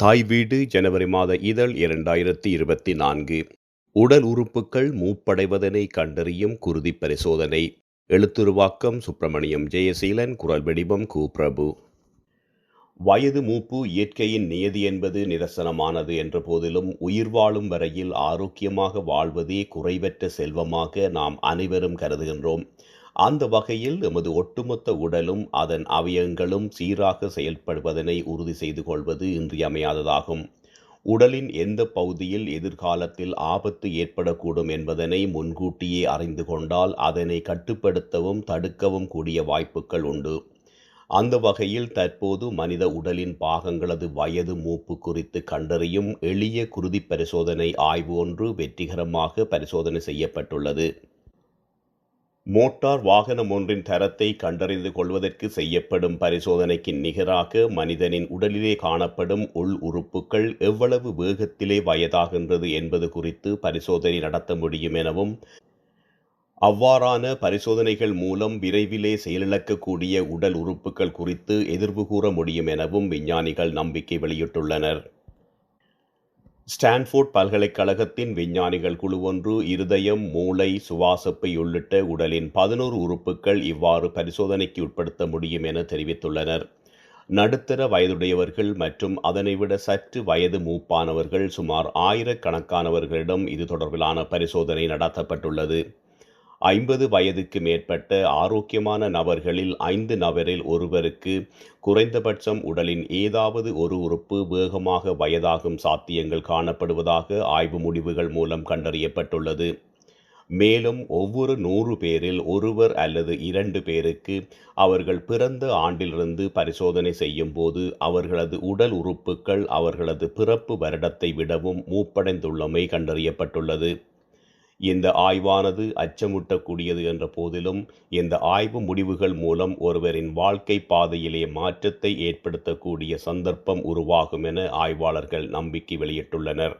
தாய் வீடு ஜனவரி மாத இதழ் இரண்டாயிரத்தி இருபத்தி நான்கு. உடல் உறுப்புகள் மூப்படைவதனை கண்டறியும் குருதி பரிசோதனை. எழுத்துருவாக்கம் சுப்பிரமணியம் ஜெயசீலன் குரல் வெடிவம் கு பிரபு வயது மூப்பு இயற்கையின் நியதி என்பது நிரசனமானது என்ற போதிலும் உயிர் வாழும் வரையில் ஆரோக்கியமாக வாழ்வதே குறைவற்ற செல்வமாக நாம் அனைவரும் கருதுகின்றோம். அந்த வகையில் எமது ஒட்டுமொத்த உடலும் அதன் அவயங்களும் சீராக செயல்படுவதனை உறுதி செய்து கொள்வது இன்றியமையாததாகும். உடலின் எந்த பகுதியில் எதிர்காலத்தில் ஆபத்து ஏற்படக்கூடும் என்பதனை முன்கூட்டியே அறிந்து கொண்டால் அதனை கட்டுப்படுத்தவும் தடுக்கவும் கூடிய வாய்ப்புகள் உண்டு. அந்த வகையில் தற்போது மனித உடலின் பாகங்களது வயது மூப்பு குறித்து கண்டறியும் எளிய குருதி பரிசோதனை ஆய்வு ஒன்று வெற்றிகரமாக பரிசோதனை செய்யப்பட்டுள்ளது. மோட்டார் வாகனம் ஒன்றின் தரத்தை கண்டறிந்து கொள்வதற்கு செய்யப்படும் பரிசோதனைக்கு நிகராக மனிதனின் உடலிலே காணப்படும் உள் உறுப்புகள் எவ்வளவு வேகத்திலே வயதாகின்றது என்பது குறித்து பரிசோதனை நடத்த முடியும் எனவும் அவ்வாறான பரிசோதனைகள் மூலம் விரைவிலே செயலிழக்கக்கூடிய உடல் உறுப்புகள் குறித்து எதிர்வு கூற முடியும் எனவும் விஞ்ஞானிகள் நம்பிக்கை வெளியிட்டுள்ளனர். ஸ்டான்ஃபோர்ட் பல்கலைக்கழகத்தின் விஞ்ஞானிகள் குழு ஒன்று இருதயம் மூளை சுவாசப்பை உள்ளிட்ட உடலின் பதினோரு உறுப்புகள் இவ்வாறு பரிசோதனைக்கு உட்படுத்த முடியும் என தெரிவித்துள்ளனர். நடுத்தர வயதுடையவர்கள் மற்றும் அதனை விட சற்று வயது மூப்பானவர்கள் சுமார் ஆயிரக்கணக்கானவர்களிடம் இது தொடர்பிலான பரிசோதனை நடத்தப்பட்டுள்ளது. ஐம்பது வயதுக்கு மேற்பட்ட ஆரோக்கியமான நபர்களில் ஐந்து நபரில் ஒருவருக்கு குறைந்தபட்சம் உடலின் ஏதாவது ஒரு உறுப்பு வேகமாக வயதாகும் சாத்தியங்கள் காணப்படுவதாக ஆய்வு முடிவுகள் மூலம் கண்டறியப்பட்டுள்ளது. மேலும் ஒவ்வொரு நூறு பேரில் ஒருவர் அல்லது இரண்டு பேருக்கு அவர்கள் பிறந்த ஆண்டிலிருந்து பரிசோதனை செய்யும் போது அவர்களது உடல் உறுப்புகள் அவர்களது பிறப்பு வருடத்தை விடவும் மூப்படைந்துள்ளமை கண்டறியப்பட்டுள்ளது. இந்த ஆய்வானது அச்சமூட்டக்கூடியது என்ற போதிலும் இந்த ஆய்வு முடிவுகள் மூலம் ஒருவரின் வாழ்க்கை பாதையிலே மாற்றத்தை ஏற்படுத்தக்கூடிய சந்தர்ப்பம் உருவாகும் என ஆய்வாளர்கள் நம்பிக்கை வெளியிட்டுள்ளனர்.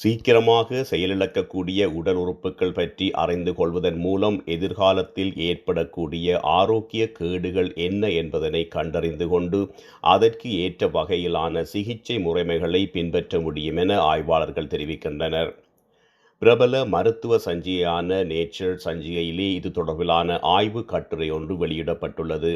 சீக்கிரமாக செயலிழக்கக்கூடிய உடல் உறுப்புகள் பற்றி அறிந்து கொள்வதன் மூலம் எதிர்காலத்தில் ஏற்படக்கூடிய ஆரோக்கிய கேடுகள் என்ன என்பதனை கண்டறிந்து கொண்டு அதற்கு ஏற்ற வகையிலான சிகிச்சை முறைமைகளை பின்பற்ற முடியும் என ஆய்வாளர்கள் தெரிவிக்கின்றனர். பிரபல மருத்துவ சஞ்சிகையான நேச்சர் சஞ்சிகையிலே இது தொடர்பிலான ஆய்வு கட்டுரை ஒன்று வெளியிடப்பட்டுள்ளது.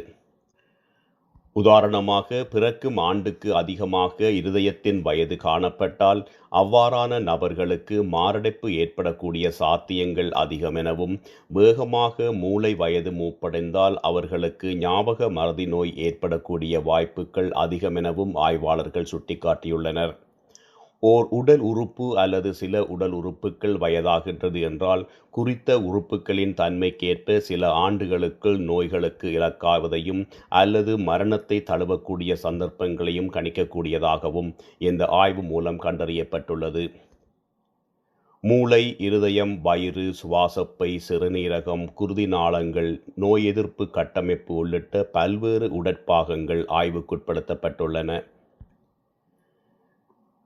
உதாரணமாக பிறக்கும் ஆண்டுக்கு அதிகமாக இருதயத்தின் வயது காணப்பட்டால் அவ்வாறான நபர்களுக்கு மாரடைப்பு ஏற்படக்கூடிய சாத்தியங்கள் அதிகம் எனவும் வேகமாக மூளை வயது மூப்படைந்தால் அவர்களுக்கு ஞாபக மறதி நோய் ஏற்படக்கூடிய வாய்ப்புகள் அதிகம் எனவும் ஆய்வாளர்கள் சுட்டிக்காட்டியுள்ளனர். ஓர் உடல் உறுப்பு அல்லது சில உடல் உறுப்புகள் வயதாகின்றது என்றால் குறித்த உறுப்புகளின் தன்மைக்கேற்ப சில ஆண்டுகளுக்குள் நோய்களுக்கு இலக்காவதையும் அல்லது மரணத்தை தழுவக்கூடிய சந்தர்ப்பங்களையும் கணிக்கக்கூடியதாகவும் இந்த ஆய்வு மூலம் கண்டறியப்பட்டுள்ளது. மூளை இருதயம் வயிறு சுவாசப்பை சிறுநீரகம் குருதி நாளங்கள் நோய் எதிர்ப்பு கட்டமைப்பு உள்ளிட்ட பல்வேறு உடற்பாகங்கள் ஆய்வுக்குட்படுத்தப்பட்டுள்ளன.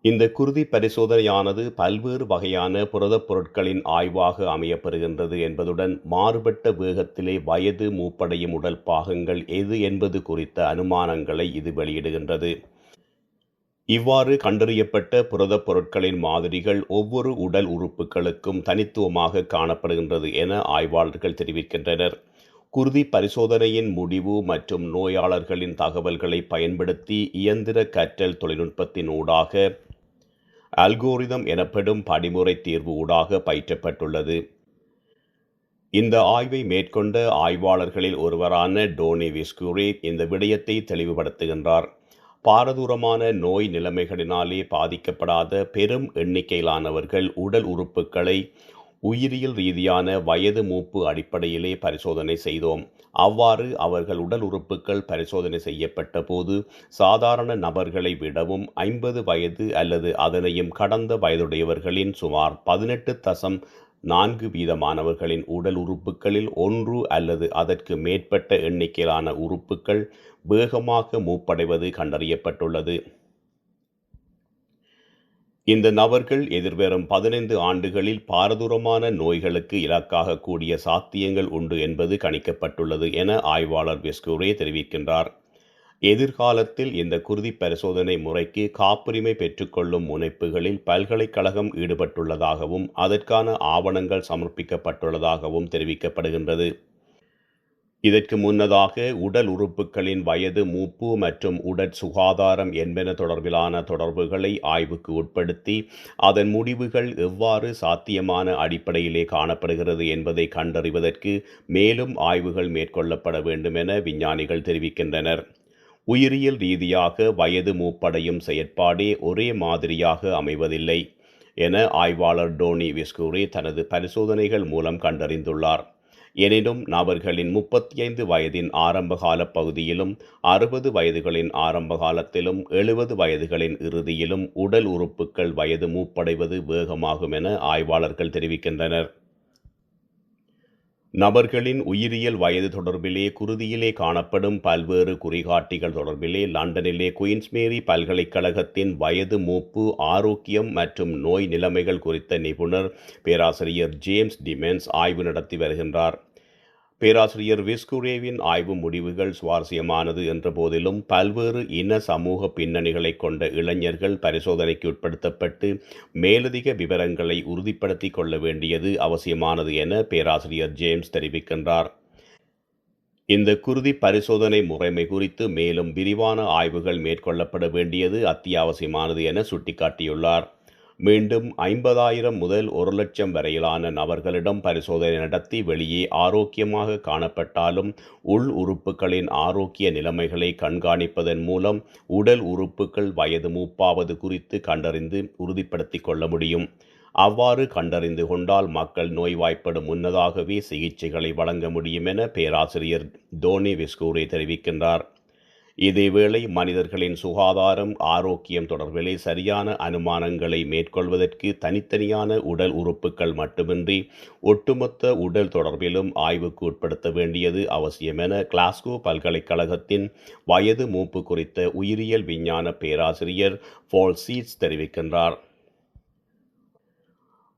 இந்த குருதி பரிசோதனையானது பல்வேறு வகையான புரதப் பொருட்களின் ஆய்வாக அமையப்பெறுகின்றது என்பதுடன் மாறுபட்ட வேகத்திலே வயது மூப்படையும் உடல் பாகங்கள் எது என்பது குறித்த அனுமானங்களை இது வெளியிடுகின்றது. இவ்வாறு கண்டறியப்பட்ட புரதப் பொருட்களின் மாதிரிகள் ஒவ்வொரு உடல் உறுப்புகளுக்கும் தனித்துவமாக காணப்படுகின்றது என ஆய்வாளர்கள் தெரிவிக்கின்றனர். குருதி பரிசோதனையின் முடிவு மற்றும் நோயாளர்களின் தகவல்களை பயன்படுத்தி இயந்திர கற்றல் தொழில்நுட்பத்தின் ஊடாக அல்கோரிதம் எனப்படும் படிமுறை தீர்வு ஊடாக பயிற்றப்பட்டுள்ளது. இந்த ஆய்வை மேற்கொண்ட ஆய்வாளர்களில் ஒருவரான டோனி விஸ்கூரி இந்த விடயத்தை தெளிவுபடுத்துகின்றார். பாரதூரமான நோய் நிலைமைகளினாலே பாதிக்கப்படாத பெரும் எண்ணிக்கையிலானவர்கள் உடல் உறுப்புகளை உயிரியல் ரீதியான வயது மூப்பு அடிப்படையிலே பரிசோதனை செய்தோம். அவ்வாறு அவர்கள் உடல் உறுப்புகள் பரிசோதனை செய்யப்பட்ட போது சாதாரண நபர்களை விடவும் ஐம்பது வயது அல்லது அதனையும் கடந்த வயதுடையவர்களின் சுமார் பதினெட்டு தசம் நான்கு வீதமானவர்களின் உடல் உறுப்புகளில் ஒன்று அல்லது அதற்கு மேற்பட்ட எண்ணிக்கையிலான உறுப்புகள் வேகமாக மூப்படைவது கண்டறியப்பட்டுள்ளது. இந்த நபர்கள் எதிர்வரும் பதினைந்து ஆண்டுகளில் பாரதூரமான நோய்களுக்கு இலக்காக கூடிய சாத்தியங்கள் உண்டு என்பது கணிக்கப்பட்டுள்ளது என ஆய்வாளர் வெஸ்கூரே தெரிவிக்கின்றார். எதிர்காலத்தில் இந்த குருதி பரிசோதனை முறைக்கு காப்புரிமை பெற்றுக்கொள்ளும் முனைப்புகளில் பல்கலைக்கழகம் ஈடுபட்டுள்ளதாகவும் அதற்கான ஆவணங்கள் சமர்ப்பிக்கப்பட்டுள்ளதாகவும் தெரிவிக்கப்படுகின்றது. இதற்கு முன்னதாக உடல் உறுப்புகளின் வயது மூப்பு மற்றும் உடற் சுகாதாரம் என்பன தொடர்பிலான தொடர்புகளை ஆய்வுக்கு உட்படுத்தி அதன் முடிவுகள் எவ்வாறு சாத்தியமான அடிப்படையிலே காணப்படுகிறது என்பதை கண்டறிவதற்கு மேலும் ஆய்வுகள் மேற்கொள்ளப்பட வேண்டும் என விஞ்ஞானிகள் தெரிவிக்கின்றனர். உயிரியல் ரீதியாக வயது மூப்படையும் செயற்பாடே ஒரே மாதிரியாக அமைவதில்லை என ஆய்வாளர் டோனி விஸ்கூரி தனது பரிசோதனைகள் மூலம் கண்டறிந்துள்ளார். எனினும் நபர்களின் முப்பத்தி ஐந்து வயதின் ஆரம்பகால பகுதியிலும் அறுபது வயதுகளின் ஆரம்ப காலத்திலும் எழுபது வயதுகளின் இறுதியிலும் உடல் உறுப்புகள் வயது மூப்படைவது வேகமாகும் என ஆய்வாளர்கள் தெரிவிக்கின்றனர். நபர்களின் உயிரியல் வயது தொடர்பிலே குருதியிலே காணப்படும் பல்வேறு குறிகாட்டிகள் தொடர்பிலே லண்டனிலே குயின்ஸ்மேரி பல்கலைக்கழகத்தின் வயது மூப்பு ஆரோக்கியம் மற்றும் நோய் நிலைமைகள் குறித்த நிபுணர் பேராசிரியர் ஜேம்ஸ் டிமென்ஸ் ஆய்வு நடத்தி வருகின்றார். பேராசிரியர் விஸ்குரேவின் ஆய்வு முடிவுகள் சுவாரஸ்யமானது என்ற போதிலும் பல்வேறு இன சமூக பின்னணிகளை கொண்ட இளைஞர்கள் பரிசோதனைக்கு உட்படுத்தப்பட்டு மேலதிக விவரங்களை உறுதிப்படுத்திக் கொள்ள வேண்டியது அவசியமானது என பேராசிரியர் ஜேம்ஸ் தெரிவிக்கின்றார். இந்த குருதி பரிசோதனை முறைமை குறித்து மேலும் விரிவான ஆய்வுகள் மேற்கொள்ளப்பட வேண்டியது அத்தியாவசியமானது என சுட்டிக்காட்டியுள்ளார். மீண்டும் ஐம்பதாயிரம் முதல் ஒரு லட்சம் வரையிலான நபர்களிடம் பரிசோதனை நடத்தி வெளியே ஆரோக்கியமாக காணப்பட்டாலும் உள் உறுப்புகளின் ஆரோக்கிய நிலைமைகளை கண்காணிப்பதன் மூலம் உடல் உறுப்புகள் வயது மூப்பாவது குறித்து கண்டறிந்து உறுதிப்படுத்திக் கொள்ள முடியும். அவ்வாறு கண்டறிந்து கொண்டால் மக்கள் நோய்வாய்ப்படும் முன்னதாகவே சிகிச்சைகளை வழங்க முடியும் என பேராசிரியர் தோனி விஸ்கூரே தெரிவிக்கின்றார். இதேவேளை மனிதர்களின் சுகாதாரம் ஆரோக்கியம் தொடர்பிலே சரியான அனுமானங்களை மேற்கொள்வதற்கு தனித்தனியான உடல் உறுப்புகள் மட்டுமின்றி ஒட்டுமொத்த உடல் தொடர்பிலும் ஆய்வுக்கு உட்படுத்த வேண்டியது அவசியம் என கிளாஸ்கோ பல்கலைக்கழகத்தின் வயது மூப்பு குறித்த உயிரியல் விஞ்ஞான பேராசிரியர் ஃபால் சீட்ஸ் தெரிவிக்கின்றார்.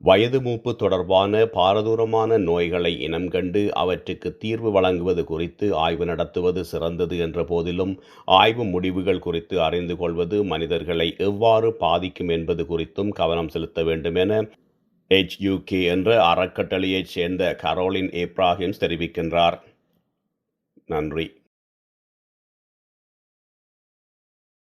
வயது மூப்பு தொடர்பான பாரதூரமான நோய்களை இனம் கண்டு அவற்றுக்கு தீர்வு வழங்குவது குறித்து ஆய்வு நடத்துவது சிறந்தது என்ற போதிலும் ஆய்வு முடிவுகள் குறித்து அறிந்து கொள்வது மனிதர்களை எவ்வாறு பாதிக்கும் என்பது குறித்தும் கவனம் செலுத்த வேண்டும் என ஹெச்யூகே என்ற அறக்கட்டளையைச் சேர்ந்த கரோலின் ஏப்ராஹிம்ஸ் தெரிவிக்கின்றார். நன்றி.